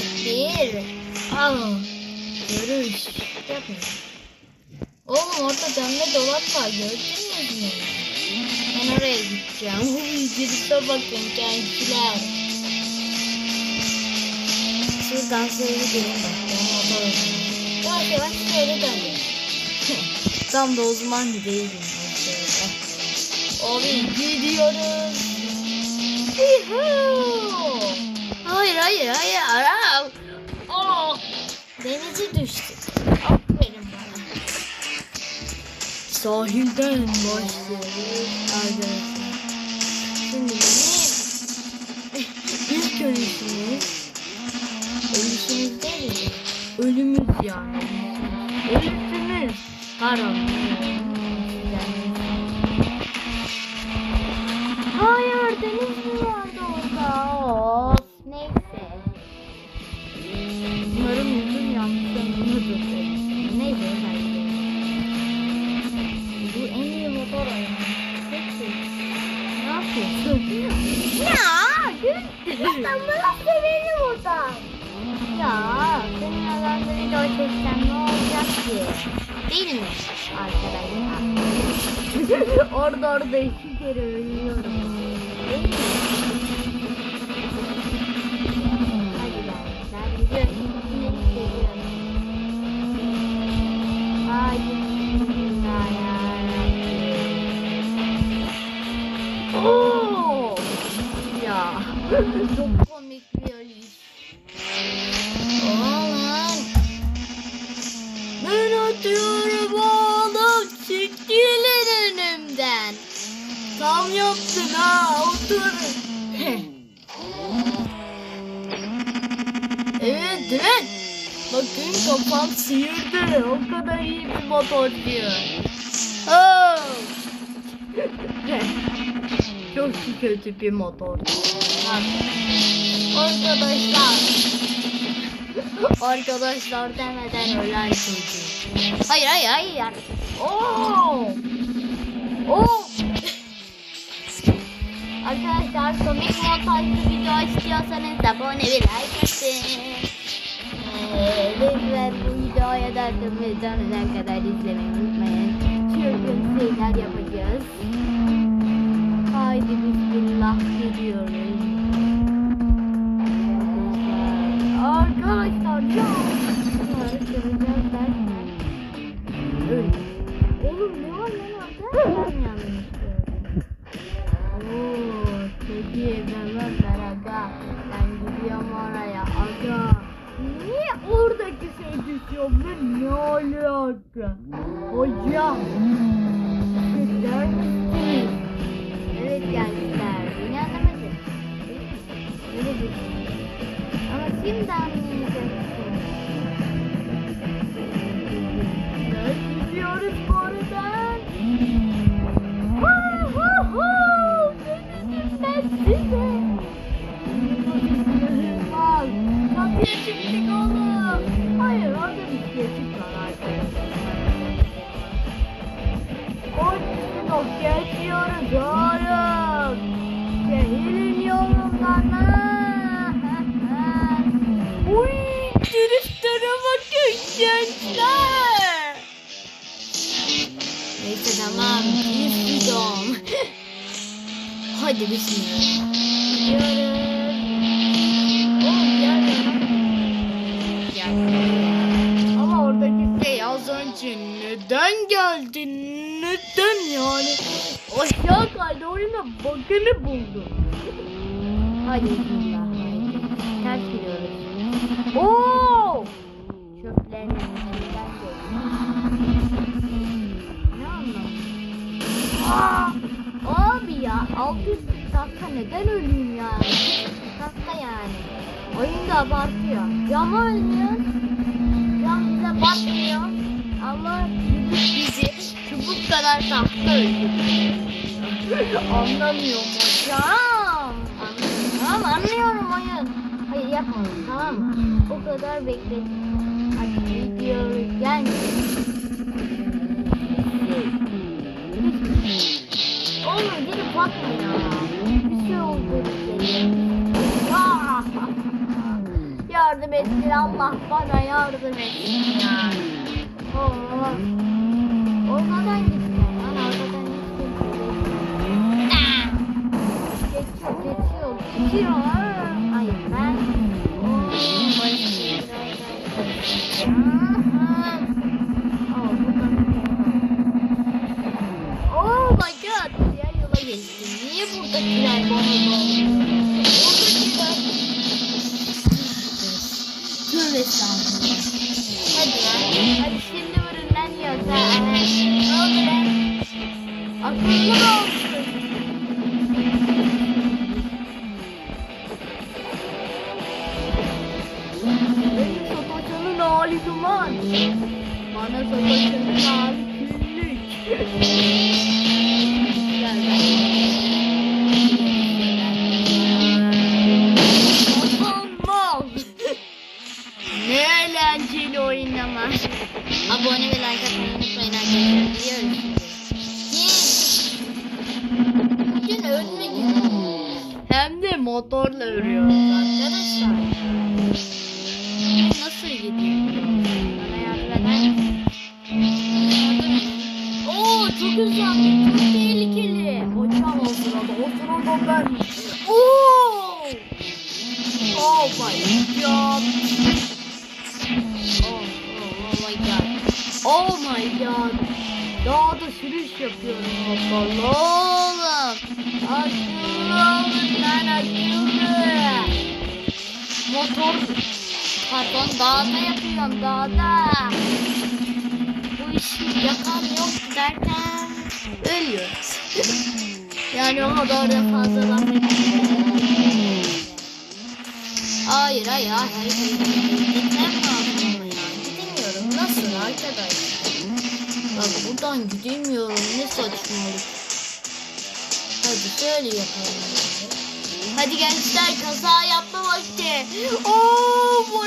1. Al. Görüş. Yapma. Oğlum orada dönme dolap var gördünüz mü? Ben oraya gideceğim. Girişe bakın gençler. Şuradan şöyle gelin bak. Ben motor Yavaş yavaş şöyle dönüyorum. Tam da değilim. ben şöyle. Abi gidiyoruz. Hayır hayır hayır. Aa. Denize düştük. Aferin bana. Sahilden başlıyoruz arkadaşlar. Şimdi benim ilk ölüşümüz ölüşümüz değil? Ölümüz yani. Ölüşümüz. Pardon. Ben bunu severim oradan. Ya senin adamda video çeksen ne olacak ki? Değil mi arkadaşlar? orada orada iki kere ölüyorum. Ben atıyorum oğlum. Çekilin önümden. Tam yaptın ha. Otur. evet evet. Bakın kafam sıyırdı. O kadar iyi bir motorcu. Oh. Çok kötü bir motor. Arkadaşlar. Arkadaşlar demeden ölen çocuk. Hayır hayır hayır. Oo. Oo. Arkadaşlar komik montajlı video istiyorsanız abone ve like atın. Ee, lütfen bu videoya da sonuna kadar izlemeyi unutmayın. Çılgın şeyler yapacağız. Haydi bismillah gidiyoruz. Kıracağız derken. Öyle. Oğlum ne var lan orada? Ben yanlış gördüm. Oo, çok iyi ben ben gidiyorum oraya aga. Oradaki şey düşüyor? Ben ne alaka? Hocam. Misiniz? Evet gençler. Beni anlamadın. Öyle bir Ama şimdi anlayacaksın. O geçiyoruz oğlum. Şehrin yolundan. Uy, turistlere bakın gençler. Neyse tamam, biz gidiyorum. Hadi bismillah. Gidiyoruz. Ama oradaki şey az önce neden geldin? Yani? Aşağı kaydı oyuna bakını buldum. Hadi. Hadi. Ters gidiyoruz. Oo! Çöplerin içinden Ne anlamı? Aa! Abi ya 600 dakika neden öleyim ya? Dakika yani. Oyun da abartıyor. Cama ölmüyor. Cam bize batmıyor. Ama çubuk kadar tahta öldürüyor. Anlamıyorum hocam. Anlıyorum. Anlıyorum oyun. Hayır yapmadım tamam mı? O kadar bekledim. Hadi gidiyoruz. Gel. Oğlum gidip bakma ya. Bir şey oldu. Ya yardım etsin. Allah bana yardım etsin ya. Oh. 有啊。Bana hali küllük. Eğlenceli oynamak. Abone ve like atmayı unutmayın arkadaşlar. Bugün ölmek Hem de motorla örüyoruz arkadaşlar. Nasıl gidiyor? Bana yardım eder misin? Oo çok tehlikeli. Hocam o sırada. O sırada ben. Oo. Oh my god. Oh, oh, oh my god. Oh my god. Dağda sürüş yapıyorum bakalım. Oğlum. Akıllı olun lan akıllı. Motor. Pardon dağda yapıyorum dağda. Bu işi yakan yok derken ölüyoruz. yani o kadar da fazla laf. Hayır hayır hayır hayır. Gitmem ya. Gidemiyorum. Nasıl arkadaş? Bak buradan gidemiyorum. Ne saçmalık. Hadi şöyle yapalım. Hadi gençler kaza yapma vakti. Oh my.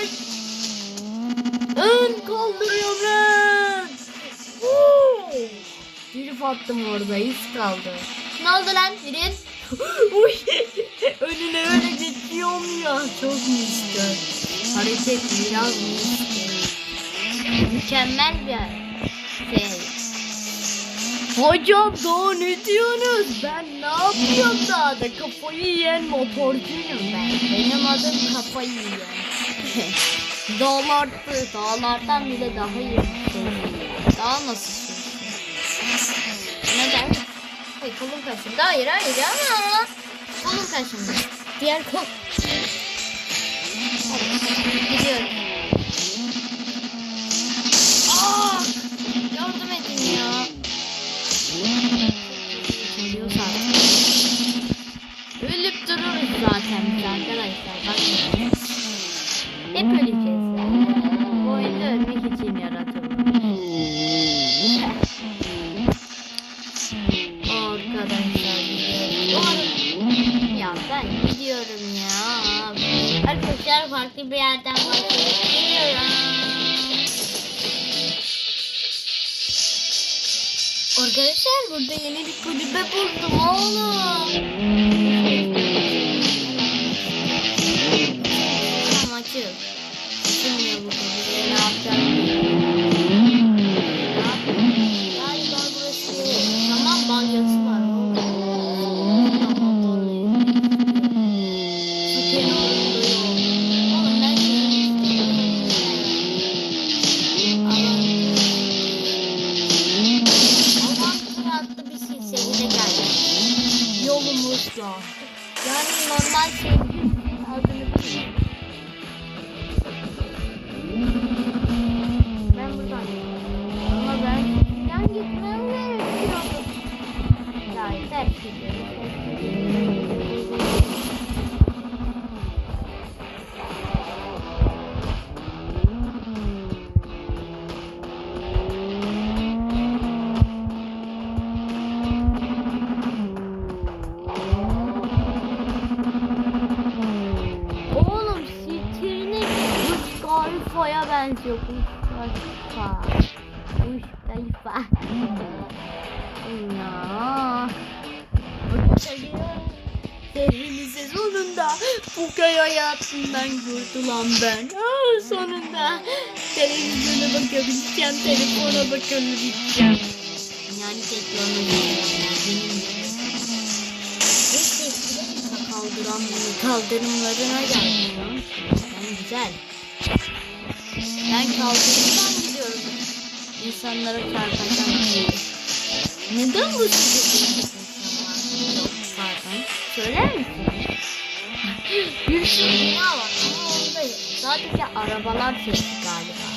Attım orada iz kaldı. Ne oldu lan Drift? Uy, önüne öyle geçiyorum ya. Çok misli. Hareket biraz misli. Mükemmel bir şey. Hocam daha ne diyorsunuz? Ben ne yapıyorum daha da kafayı yiyen motorcuyum ben. Benim adım kafayı yiyen. Dağlardı, dağlardan bile daha iyi. Daha nasıl sürüyorsun? Neden? Hayır kolum kaşındı. Hayır hayır ama. Kolum kaşındı. Diğer kol. Arkadaşlar farklı bir yerden başlayıp geliyorum. Arkadaşlar burada yeni bir kulübe buldum oğlum. Yolumuzda. Yani normal sevgilimizin adını bilmiyorum. Ben buradan. Ama ben ben gitmem gerekiyordu. Ya ters gidiyorum. Khalifa. Burj Khalifa. Ya. Şehrimize sonunda bu köy hayatından kurtulan ben. Aa, sonunda televizyona bakabileceğim, telefona bakabileceğim. Yani teknoloji. Kaldıran kaldırımlarına gelmiyor. Yani güzel. Ben kaldırımdan. İnsanlara çarpacağım. Neden bu Yok pardon. Söyler misin? Bir sürü bina var sadece arabalar sesi galiba.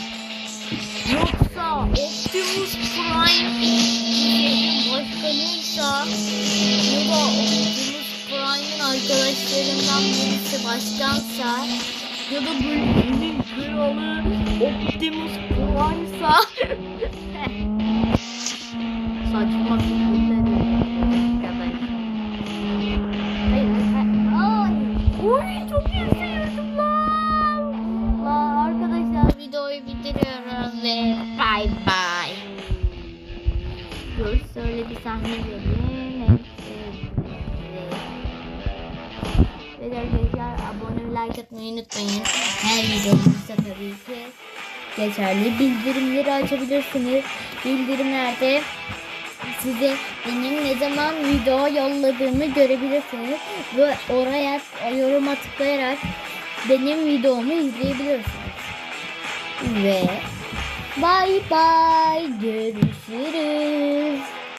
Yoksa Optimus Prime şehrin başkanıysa ya da Optimus Prime'in arkadaşlarından birisi başkansa ya da bölgenin kralı Optimus Prime'sa. Saçma fikirler videomuzda tabii ki geçerli bildirimleri açabilirsiniz. Bildirimlerde size benim ne zaman video yolladığımı görebilirsiniz. Ve oraya yoruma tıklayarak benim videomu izleyebilirsiniz. Ve bye bye görüşürüz.